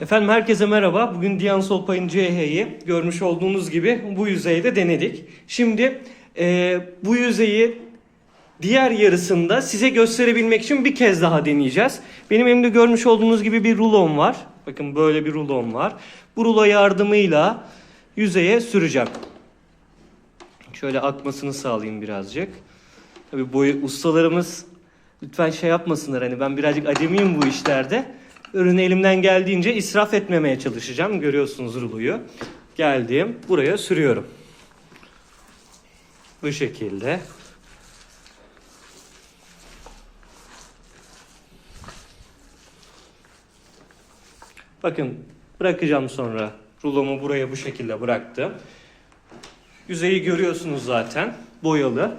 Efendim herkese merhaba. Bugün Diyan Solpay'ın CH'yi görmüş olduğunuz gibi bu yüzeyde denedik. Şimdi e, bu yüzeyi diğer yarısında size gösterebilmek için bir kez daha deneyeceğiz. Benim elimde görmüş olduğunuz gibi bir rulon var. Bakın böyle bir rulon var. Bu rulo yardımıyla yüzeye süreceğim. Şöyle akmasını sağlayayım birazcık. Tabii boyu ustalarımız lütfen şey yapmasınlar hani ben birazcık acemiyim bu işlerde. Ürünü elimden geldiğince israf etmemeye çalışacağım. Görüyorsunuz ruloyu. Geldim buraya sürüyorum. Bu şekilde. Bakın bırakacağım sonra. Rulomu buraya bu şekilde bıraktım. Yüzeyi görüyorsunuz zaten. Boyalı.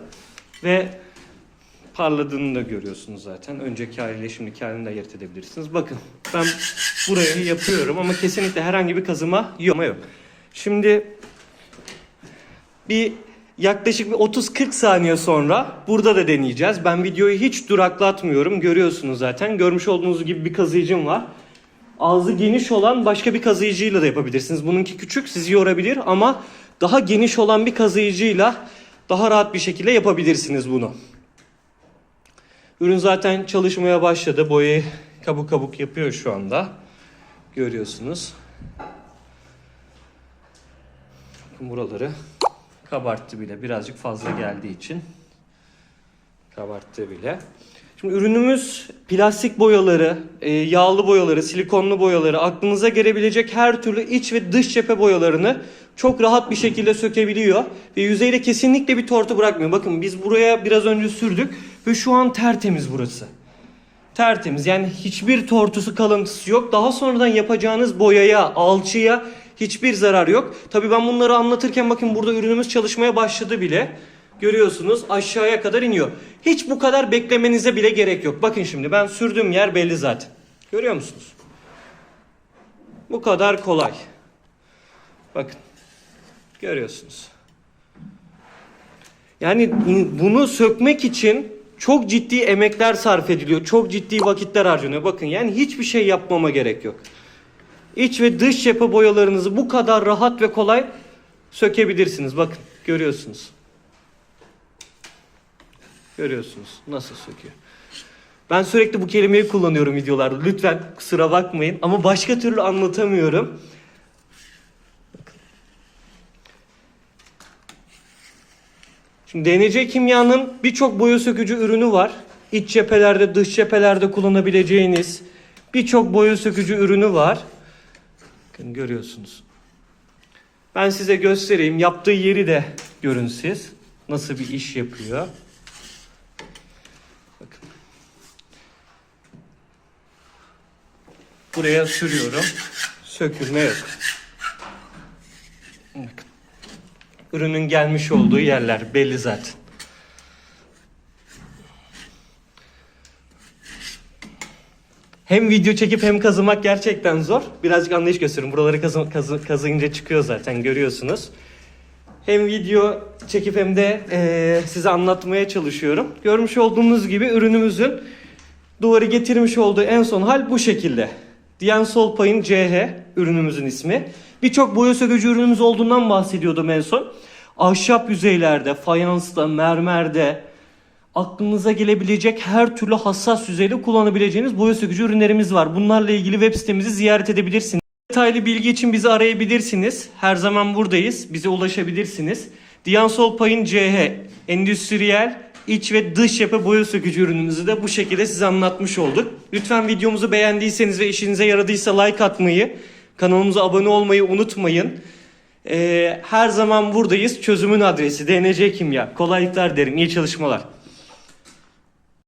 Ve parladığını da görüyorsunuz zaten. Önceki haliyle şimdiki halini de ayırt edebilirsiniz. Bakın ben burayı yapıyorum ama kesinlikle herhangi bir kazıma yok. yok. Şimdi bir yaklaşık bir 30-40 saniye sonra burada da deneyeceğiz. Ben videoyu hiç duraklatmıyorum. Görüyorsunuz zaten. Görmüş olduğunuz gibi bir kazıyıcım var. Ağzı geniş olan başka bir kazıyıcıyla da yapabilirsiniz. Bununki küçük sizi yorabilir ama daha geniş olan bir kazıyıcıyla daha rahat bir şekilde yapabilirsiniz bunu. Ürün zaten çalışmaya başladı. Boyayı kabuk kabuk yapıyor şu anda. Görüyorsunuz. Bakın buraları kabarttı bile. Birazcık fazla geldiği için kabarttı bile. Şimdi ürünümüz plastik boyaları, e, yağlı boyaları, silikonlu boyaları, aklınıza gelebilecek her türlü iç ve dış cephe boyalarını çok rahat bir şekilde sökebiliyor. Ve yüzeyde kesinlikle bir tortu bırakmıyor. Bakın biz buraya biraz önce sürdük ve şu an tertemiz burası. Tertemiz yani hiçbir tortusu kalıntısı yok. Daha sonradan yapacağınız boyaya, alçıya hiçbir zarar yok. Tabii ben bunları anlatırken bakın burada ürünümüz çalışmaya başladı bile. Görüyorsunuz aşağıya kadar iniyor. Hiç bu kadar beklemenize bile gerek yok. Bakın şimdi ben sürdüğüm yer belli zaten. Görüyor musunuz? Bu kadar kolay. Bakın. Görüyorsunuz. Yani bunu sökmek için çok ciddi emekler sarf ediliyor. Çok ciddi vakitler harcanıyor. Bakın yani hiçbir şey yapmama gerek yok. İç ve dış cephe boyalarınızı bu kadar rahat ve kolay sökebilirsiniz. Bakın görüyorsunuz. Görüyorsunuz nasıl söküyor. Ben sürekli bu kelimeyi kullanıyorum videolarda. Lütfen kusura bakmayın ama başka türlü anlatamıyorum. Şimdi DNC Kimya'nın birçok boya sökücü ürünü var. İç cephelerde, dış cephelerde kullanabileceğiniz birçok boya sökücü ürünü var. Bakın görüyorsunuz. Ben size göstereyim. Yaptığı yeri de görün siz. Nasıl bir iş yapıyor. Bakın. Buraya sürüyorum. Sökülme yok. Bakın. Ürünün gelmiş olduğu yerler belli zaten. Hem video çekip hem kazımak gerçekten zor. Birazcık anlayış gösterin. Buraları kazı, kazı, kazıyınca çıkıyor zaten görüyorsunuz. Hem video çekip hem de eee, size anlatmaya çalışıyorum. Görmüş olduğunuz gibi ürünümüzün duvarı getirmiş olduğu en son hal bu şekilde. Diyen Solpay'ın CH ürünümüzün ismi. Birçok boya sökücü ürünümüz olduğundan bahsediyordum en son. Ahşap yüzeylerde, fayansta, mermerde, aklınıza gelebilecek her türlü hassas yüzeyde kullanabileceğiniz boya sökücü ürünlerimiz var. Bunlarla ilgili web sitemizi ziyaret edebilirsiniz. Detaylı bilgi için bizi arayabilirsiniz. Her zaman buradayız. Bize ulaşabilirsiniz. Diyan Solpay'ın CH endüstriyel iç ve dış cephe boya sökücü ürünümüzü de bu şekilde size anlatmış olduk. Lütfen videomuzu beğendiyseniz ve işinize yaradıysa like atmayı, kanalımıza abone olmayı unutmayın. Ee, her zaman buradayız. Çözümün adresi DNC Kimya. Kolaylıklar derim. İyi çalışmalar.